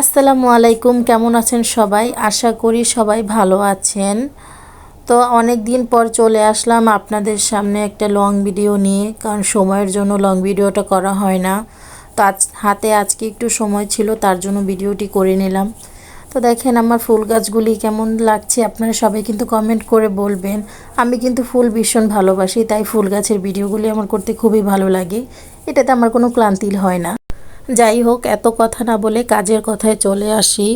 আসসালামু আলাইকুম, কেমন আছেন সবাই? আশা করি সবাই ভালো আছেন। তো অনেক দিন পর চলে আসলাম আপনাদের সামনে একটা লং ভিডিও নিয়ে, কারণ সময়ের জন্য লং ভিডিওটা করা হয় না। তো আজ, হাতে আজকে একটু সময় ছিল, তার জন্য ভিডিওটি করে নিলাম। তো দেখেন আমার ফুল গাছগুলি কেমন লাগছে, আপনারা সবাই কিন্তু কমেন্ট করে বলবেন। আমি কিন্তু ফুল ভীষণ ভালোবাসি, তাই ফুল গাছের ভিডিওগুলি আমার করতে খুবই ভালো লাগে। এটাতে আমার কোনো ক্লান্তি হয় না। যাই হোক, এত কথা না বলে কাজের কথায় চলে আসি।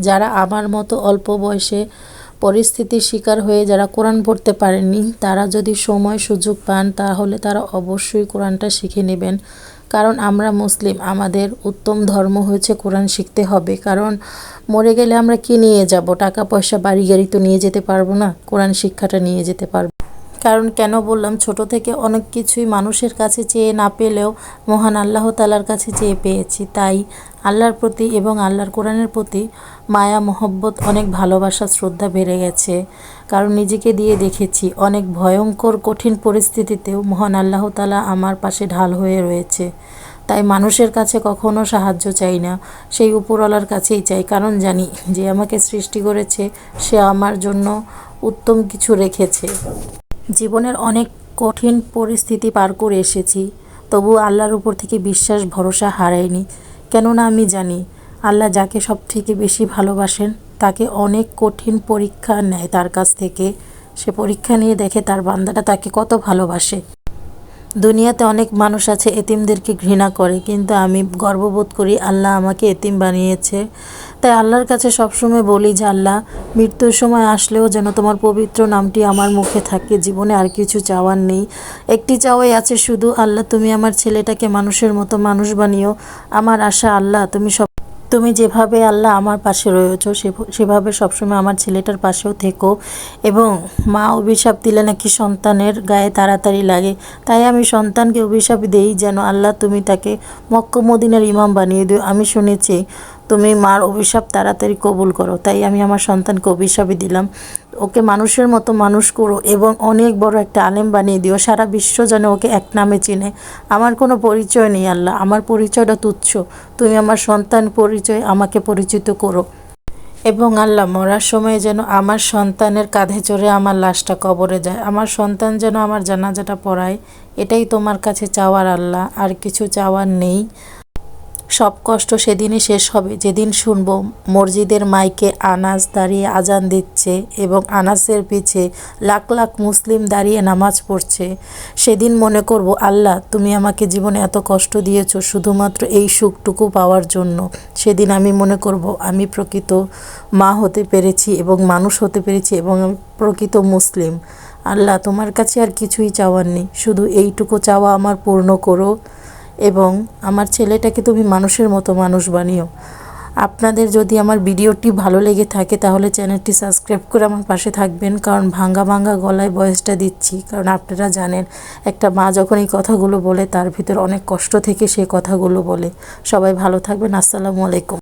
যারা আমার মতো অল্প বয়সে পরিস্থিতির শিকার হয়ে যারা কোরআন পড়তে পারেননি, তারা যদি সময় সুযোগ পান, তাহলে তারা অবশ্যই কোরআনটা শিখে নেবেন। কারণ আমরা মুসলিম, আমাদের উত্তম ধর্ম হয়েছে কোরআন শিখতে হবে। কারণ মরে গেলে আমরা কি নিয়ে যাব? টাকা পয়সা বাড়ি গাড়ি তো নিয়ে যেতে পারব না। কোরআন শিক্ষাটা নিয়ে যেতে পারব। কারণ কেন বললাম, ছোট থেকে অনেক কিছুই মানুষের কাছে চেয়ে না পেলেও মহান আল্লাহ তালার কাছে চেয়ে পেয়েছি। তাই আল্লাহর প্রতি এবং আল্লাহর কোরআনের প্রতি মায়া, মহব্বত, অনেক ভালোবাসা, শ্রদ্ধা বেড়ে গেছে। কারণ নিজেকে দিয়ে দেখেছি, অনেক ভয়ঙ্কর, কঠিন পরিস্থিতিতেও মহান আল্লাহ তালা আমার পাশে ঢাল হয়ে রয়েছে। তাই মানুষের কাছে কখনো সাহায্য চাই না, সেই উপরওয়ালার কাছেই চাই। কারণ জানি যে আমাকে সৃষ্টি করেছে, সে আমার জন্য উত্তম কিছু রেখেছে। জীবনের অনেক কঠিন পরিস্থিতি পার করে এসেছি, তবু আল্লাহর উপর থেকে বিশ্বাস, ভরসা হারায়নি কেননা আমি জানি, আল্লাহ যাকে সব থেকে বেশি ভালোবাসেন, তাকে অনেক কঠিন পরীক্ষা নেয় তার কাছ থেকে। সে পরীক্ষা নিয়ে দেখে তার বান্দাটা তাকে কত ভালোবাসে। দুনিয়াতে অনেক মানুষ আছে, এতিমদেরকে ঘৃণা করে, কিন্তু আমি গর্ববোধ করি আল্লাহ আমাকে এতিম বানিয়েছে। তাই আল্লাহর কাছে সবসময় বলি যে, আল্লাহ, মৃত্যুর সময় আসলেও যেন তোমার পবিত্র নামটি আমার মুখে থাকে। জীবনে আর কিছু চাওয়ার নেই। একটি চাওয়াই আছে শুধু, আল্লাহ, তুমি আমার ছেলেটাকে মানুষের মতো মানুষ বানিও। আমার আশা, আল্লাহ, তুমি সব, তুমি যেভাবে, আল্লাহ, আমার পাশে রয়েছো সেভাবে সবসময় আমার ছেলেটার পাশেও থেকো। এবং মা অভিশাপ দিলে নাকি সন্তানের গায়ে তাড়াতাড়ি লাগে। তাই আমি সন্তানকে অভিশাপ দেই যেন, আল্লাহ, তুমি তাকে মক্কমদিনের ইমাম বানিয়ে দিও। আমি শুনেছি তুমি মার অভিশাপ তাড়াতাড়ি কবুল করো। তাই আমি আমার সন্তানকে অভিশাপই দিলাম। ওকে মানুষের মতো মানুষ করো এবং অনেক বড় একটা আলেম বানিয়ে দিও। সারা বিশ্ব যেন ওকে এক নামে চিনে। আমার কোনো পরিচয় নেই আল্লাহ। আমার পরিচয়টা তুচ্ছ। তুমি আমার সন্তান পরিচয় আমাকে পরিচিত করো। এবং আল্লাহ, মরার সময় যেন আমার সন্তানের কাঁধে চড়ে আমার লাশটা কবরে যায়। আমার সন্তান যেন আমার জানাজাটা পড়ায়। এটাই তোমার কাছে চাওয়ার আল্লাহ। আর কিছু চাওয়ার নেই। সব কষ্ট সেদিনই শেষ হবে। যেদিন শুনব মসজিদের মাইকে আনাস দাঁড়িয়ে আজান দিচ্ছে এবং আনাসের পিছে লাখ লাখ মুসলিম দাঁড়িয়ে নামাজ পড়ছে। সেদিন মনে করব, আল্লাহ, তুমি আমাকে জীবনে এত কষ্ট দিয়েছ শুধুমাত্র এই সুখটুকু পাওয়ার জন্য। সেদিন আমি মনে করব, আমি প্রকৃত মা হতে পেরেছি এবং মানুষ হতে পেরেছি এবং আমি প্রকৃত মুসলিম। আল্লাহ, তোমার কাছে আর কিছুই চাওয়ার নেই। শুধু এইটুকু চাওয়া আমার পূর্ণ করো। এবং আমার ছেলেটাকে তুমি মানুষের মতো মানুষ বানিও। আপনাদের যদি আমার ভিডিওটি ভালো লেগে থাকে, তাহলে চ্যানেলটি সাবস্ক্রাইব করে আমার পাশে থাকবেন, কারণ ভাঙ্গা ভাঙ্গা গলায় বয়সটা দিচ্ছি। কারণ আপনারা জানেন, একটা মা যখন এই কথাগুলো বলে, তার ভিতর অনেক কষ্ট থেকে সে কথাগুলো বলে। সবাই ভালো থাকবেন, আসসালামু আলাইকুম।